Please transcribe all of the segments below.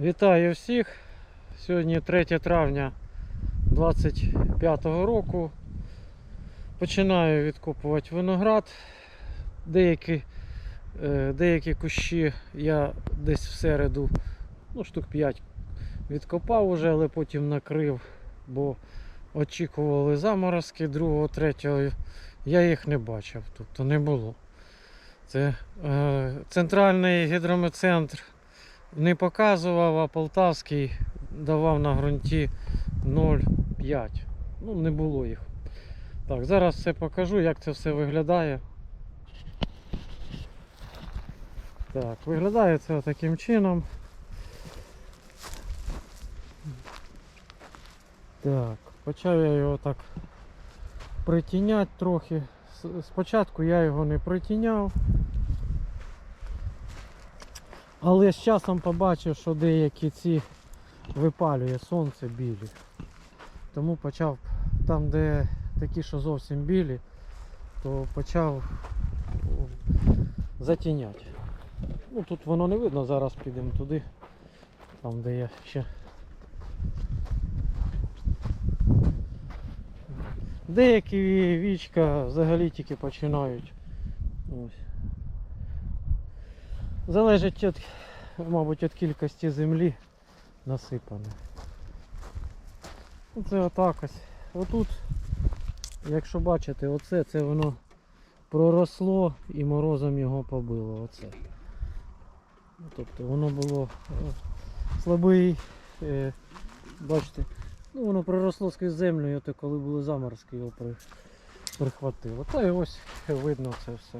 Вітаю всіх. Сьогодні 3 травня 25 року. Починаю відкопувати виноград. Деякі, е, деякі кущі я десь в середу, ну, штук 5 відкопав уже, але потім накрив, бо очікували заморозки 2 3 я їх не бачив, тобто не було. Це е, центральний гідрометцентр не показував, а Полтавський давав на ґрунті 0,5. Ну, не було їх. Так, зараз все покажу, як це все виглядає. Так, виглядає це таким чином. Так, почав я його так притіняти трохи. Спочатку я його не притіняв. Але з часом побачив, що деякі ці випалює сонце білі. Тому почав там, де такі, що зовсім білі, то почав затіняти. Ну тут воно не видно, зараз підемо туди, там де я ще. Деякі вічка взагалі тільки починають. Ось. Залежить від, мабуть, від кількості землі насипане. Це отак ось. Отут, якщо бачите, оце це воно проросло і морозом його побило. Оце. Ну, Тобто воно було е, слабий, е, бачите, ну воно проросло скрізь землю, і коли були заморозки, його при, прихватило. Та і ось видно це все.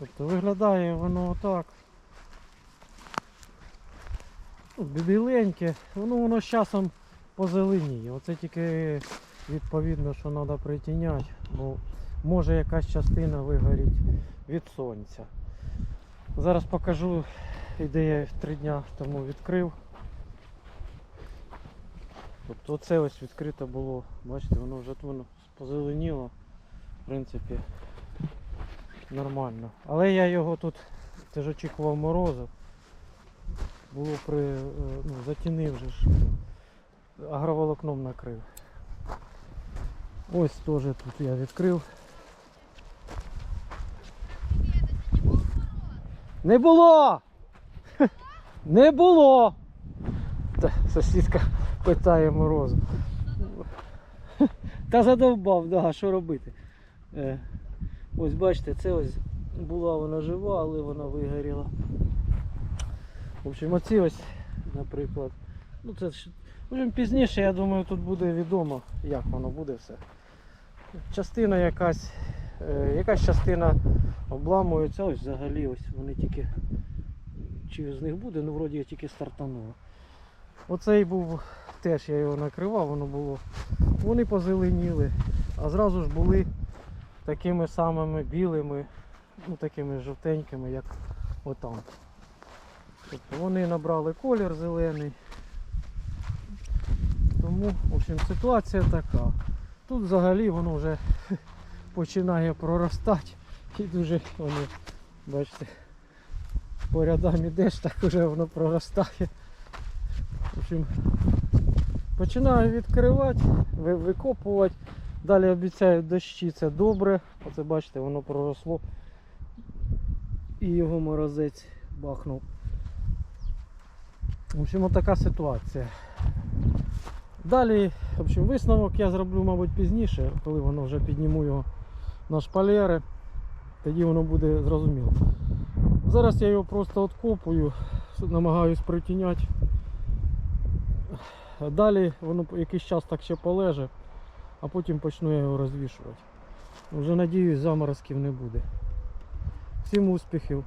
Тобто виглядає воно отак. Біленьке, воно воно з часом позеленіє. Оце тільки відповідно, що треба притіняти, бо може якась частина вигоріть від сонця. Зараз покажу, де три дня тому відкрив. Тобто оце ось відкрито було, бачите, воно вже воно позеленіло, в принципі, нормально. Але я його тут теж очікував морозу. Було при. е, ну, затінив же ж. Агроволокном накрив. Ось теж тут я відкрив. Не було! Не було! Та сусідка питає морозу. Та задовбав, да, що робити. Ось бачите, це ось була вона жива, але вона вигоріла. В общем, оці ось, наприклад. Ну це в общем, пізніше, я думаю, тут буде відомо, як воно буде все. Частина якась, е, якась частина обламується, ось взагалі ось вони тільки. Чи з них буде, ну вроді я тільки стартануло. Оцей був теж я його накривав, воно було. Вони позеленіли, а зразу ж були такими самими білими, ну такими жовтенькими, як отам. Тобто вони набрали колір зелений. Тому, в общем, ситуація така. Тут взагалі воно вже починає проростати і дуже вони, бачите, по рядам ідеш, так вже воно проростає. В общем, починаю відкривати, викопувати. Далі обіцяють дощі, це добре. Оце бачите, воно проросло. І його морозець бахнув. В общем, от така ситуація. Далі, в общем, висновок я зроблю, мабуть, пізніше, коли воно вже підніму його на шпалери. Тоді воно буде зрозуміло. Зараз я його просто откопую, намагаюсь притіняти. Далі воно якийсь час так ще полеже, а потім почну я його розвішувати. Вже надіюсь, заморозків не буде. Всім успіхів!